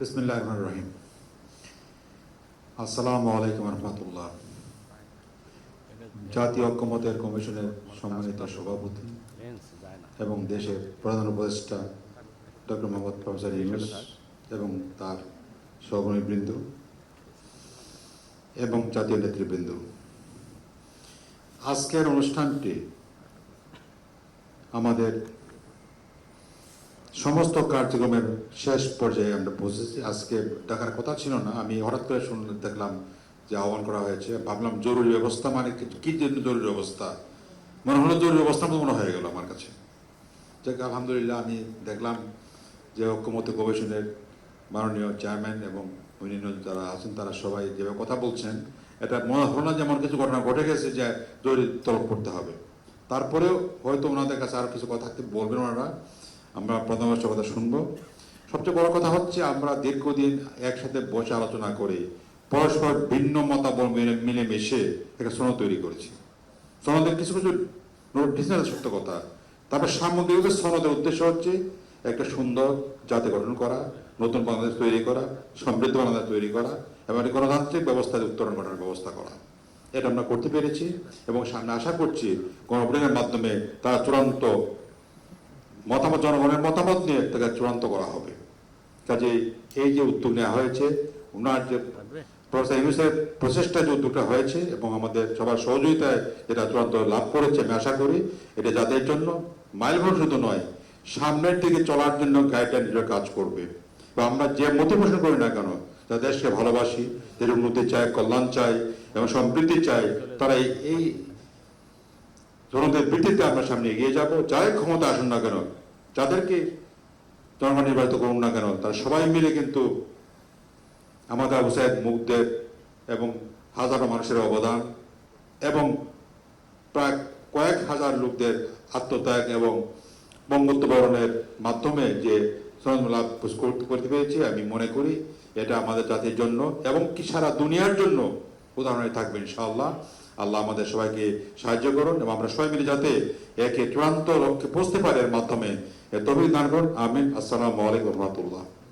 বিসমিল্লাহ রহমান রহিম আসসালামু আলাইকুম রহমতুল্লাহ জাতীয় ঐক্যমতের কমিশনের সম্মানিত সভাপতি এবং দেশের প্রধান উপদেষ্টা ডক্টর মোহাম্মদ প্রফেসর ইউনুস এবং তার সহকর্মীবৃন্দ এবং জাতীয় নেতৃবৃন্দ আজকের অনুষ্ঠানটি আমাদের সমস্ত কার্যক্রমের শেষ পর্যায়ে আমরা পৌঁছেছি। আজকে ডাকার কথা ছিল না, আমি হঠাৎ করে শুনলে দেখলাম যে আহ্বান করা হয়েছে। ভাবলাম জরুরি ব্যবস্থা মানে কি- জন্য জরুরি অবস্থা মনে হলো জরুরি অবস্থা মনে হয়ে গেল আমার কাছে। যাক, আলহামদুলিল্লাহ আমি দেখলাম যে ঐক্যমত কমিশনের মাননীয় চেয়ারম্যান এবং অন্যান্য যারা আছেন, তারা সবাই যেভাবে কথা বলছেন, এটা মনে হলো না যে এমন কিছু ঘটনা ঘটে গেছে যে জরুরি তলব করতে হবে। তারপরেও হয়তো ওনাদের কাছে আরও কিছু কথা বলবেন ওনারা। আমরা প্রধানমন্ত্রী কথা শুনব। সবচেয়ে বড় কথা হচ্ছে আমরা দীর্ঘদিন একসাথে বসে আলোচনা করে পরস্পর ভিন্ন মতামত মিলে মিলেমিশে একটা সনদ তৈরি করেছি। সনদের কিছু কিছু নোটিস সত্য কথা। তারপর সামগ্রিক সনদের উদ্দেশ্য হচ্ছে একটা সুন্দর জাতি গঠন করা, নতুন বাংলাদেশ তৈরি করা, সমৃদ্ধ বাংলাদেশ তৈরি করা এবং একটি গণতান্ত্রিক ব্যবস্থায় উত্তরণ ঘটানোর ব্যবস্থা করা। এটা আমরা করতে পেরেছি এবং সামনে আশা করছি গণভোটের মাধ্যমে তারা চূড়ান্ত মতামত, জনগণের মতামত নিয়ে তাকে চূড়ান্ত করা হবে। কাজে এই যে উদ্যোগ নেওয়া হয়েছে ওনার যে প্রচেষ্টা যে উদ্যোগটা হয়েছে এবং আমাদের সবার সহযোগিতায় এটা চূড়ান্ত লাভ করেছে, আমি আশা করি এটা যাদের জন্য মাইলঘর শুধু নয়, সামনের দিকে চলার জন্য গাইডলাইন কাজ করবে। বা আমরা যে মোটিভেশন করি না কেন যারা দেশকে ভালোবাসি দেশের উন্নতি চায়, কল্যাণ চাই এবং সমৃদ্ধি চাই তারা এই- জনদের ভিত্তিতে আমরা সামনে এগিয়ে যাব। যারাই ক্ষমতা আসুন না কেন, যাদেরকে জনগণ নির্বাচিত করুন না কেন, তারা সবাই মিলে কিন্তু আমাদের আবু সাহেব মুখদের এবং হাজারো মানুষের অবদান এবং প্রায় কয়েক হাজার লোকদের আত্মত্যাগ এবং বঙ্গত্ব বরণের মাধ্যমে যে লাভ করতে পেরেছি, আমি মনে করি এটা আমাদের জাতির জন্য এবং কি সারা দুনিয়ার জন্য উদাহরণে থাকবে ইনশাআল্লাহ। আল্লাহ আমাদের সবাইকে সাহায্য করুন এবং আমরা সবাই মিলে যাতে একে চূড়ান্ত লক্ষ্যে পৌঁছতে পারে এর মাধ্যমে। তহবিল দান করুন। আমিন। আসসালামু আলাইকুম রহমতুল্লাহ।